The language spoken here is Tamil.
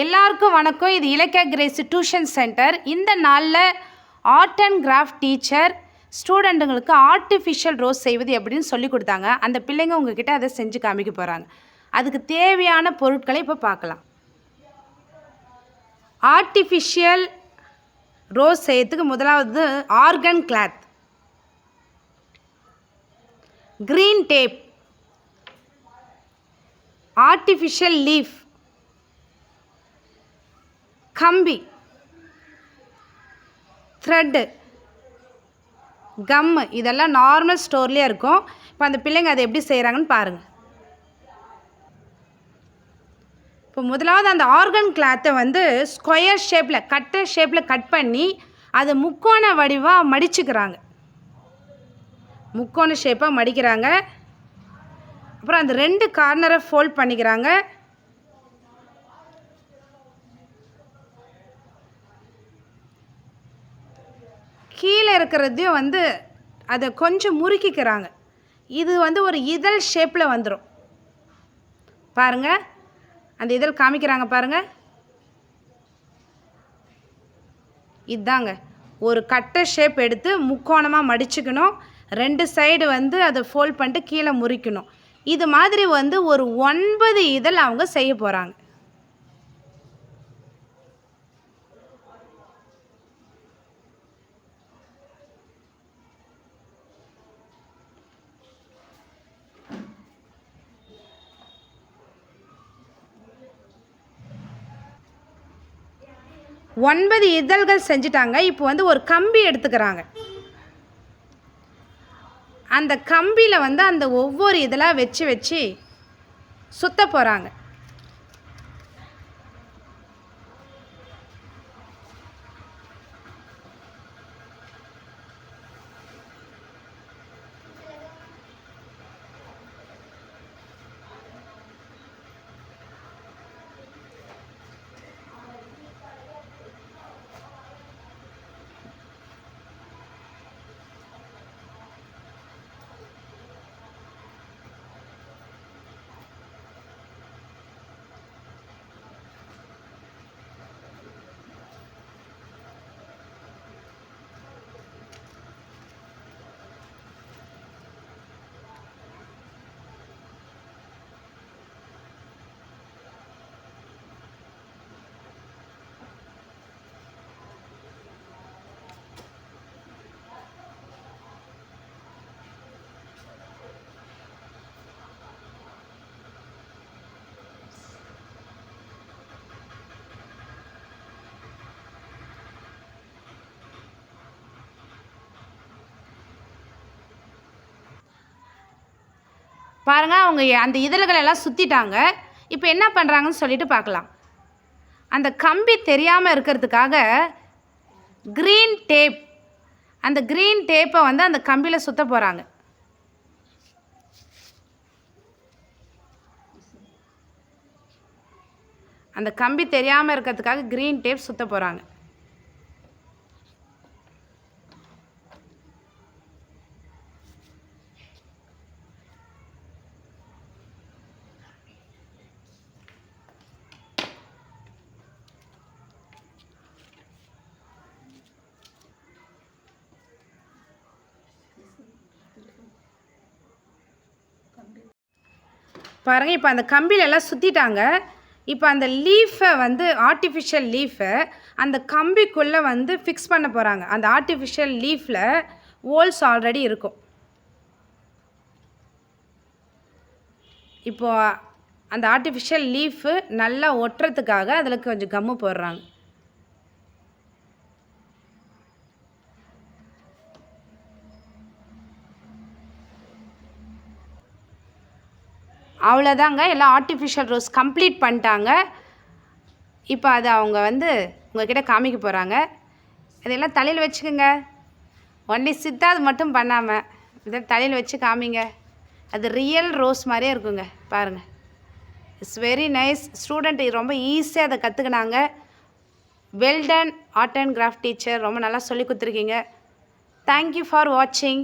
எல்லாருக்கும் வணக்கம். இது இலக்கிய கிரேஸ் டியூஷன் சென்டர். இந்த நாளில் ஆர்ட் அண்ட் கிராஃப்ட் டீச்சர் ஸ்டூடெண்ட்டுங்களுக்கு ஆர்டிஃபிஷியல் ரோஸ் செய்வது எப்படின்னு சொல்லி கொடுத்தாங்க. அந்த பிள்ளைங்க உங்ககிட்ட அதை செஞ்சு காமிக்க போகிறாங்க அதுக்கு தேவையான பொருட்களை இப்போ பார்க்கலாம். ஆர்டிஃபிஷியல் ரோஸ் செய்யறதுக்கு முதலாவது organ cloth. Green tape. Artificial leaf. கம்பி. த்ரெட்டு கம்மு இதெல்லாம் நார்மல் ஸ்டோர்லேயே இருக்கும். இப்போ அந்த பிள்ளைங்க அதை எப்படி செய்கிறாங்கன்னு பாருங்கள் இப்போ முதலாவது அந்த ஆர்கன் கிளாத்தை வந்து ஸ்கொயர் ஷேப்பில் கட்டர் ஷேப்பில் கட் பண்ணி அதை முக்கோண வடிவாக மடிச்சுக்கிறாங்க. முக்கோண ஷேப்பாக மடிக்கிறாங்க. அப்புறம் அந்த ரெண்டு கார்னரை ஃபோல்ட் பண்ணிக்கிறாங்க. கீழே இருக்கிறதையும் வந்து அதை கொஞ்சம் முறுக்கிக்கிறாங்க. இது வந்து ஒரு இதழ் ஷேப்பில் வந்துடும் பாருங்க. அந்த இதழ் காமிக்கிறாங்க பாருங்கள் இதாங்க. ஒரு கட்டை ஷேப் எடுத்து முக்கோணமாக மடிச்சுக்கணும். ரெண்டு சைடு வந்து அதை ஃபோல்ட் பண்ணிட்டு கீழே முறிக்கணும். இது மாதிரி வந்து ஒரு ஒன்பது இதழ் அவங்க செய்ய போகிறாங்க ஒன்பது இதழ்கள் செஞ்சுட்டாங்க. இப்போ வந்து ஒரு கம்பி எடுத்துக்கிறாங்க. அந்த கம்பியில் வந்து அந்த ஒவ்வொரு இதழாக வச்சு வச்சு சுத்த போகிறாங்க பாருங்க அவங்க அந்த இதழ்களெல்லாம் சுற்றிட்டாங்க இப்போ என்ன பண்ணுறாங்கன்னு சொல்லிட்டு பார்க்கலாம் அந்த கம்பி தெரியாமல் இருக்கிறதுக்காக க்ரீன் டேப் அந்த க்ரீன் டேப்பை வந்து அந்த கம்பியில் சுத்த போகிறாங்க அந்த கம்பி தெரியாமல் இருக்கிறதுக்காக க்ரீன் டேப் சுத்த போகிறாங்க பாருங்கள் இப்போ அந்த கம்பிலெல்லாம் சுற்றிட்டாங்க இப்போ அந்த லீஃபை வந்து ஆர்டிஃபிஷியல் லீஃபை அந்த கம்பிக்குள்ளே வந்து ஃபிக்ஸ் பண்ண போகிறாங்க அந்த ஆர்டிஃபிஷியல் லீஃபில் ஹோல்ஸ் ஆல்ரெடி இருக்கும். இப்போது அந்த ஆர்டிஃபிஷியல் லீஃபு நல்லா ஒட்டுறதுக்காக அதில் கொஞ்சம் கம்மு போடுறாங்க. அவ்வளோதாங்க எல்லாம் ஆர்டிஃபிஷியல் ரோஸ் கம்ப்ளீட் பண்ணிட்டாங்க. இப்போ அதை அவங்க வந்து உங்ககிட்ட காமிக்க போகிறாங்க இதெல்லாம் தலையில் வச்சுக்கோங்க. ஒன்லி சித்தா அது மட்டும் பண்ணாமல் இதை தலையில் வச்சு காமிங்க. அது ரியல் ரோஸ் மாதிரியே இருக்குங்க. பாருங்கள் இட்ஸ் வெரி நைஸ் ஸ்டூடெண்ட் ரொம்ப ஈஸியாக அதை கற்றுக்கினாங்க well done art and craft teacher ரொம்ப நல்லா சொல்லி கொடுத்துருக்கீங்க. தேங்க்யூ ஃபார் வாட்சிங்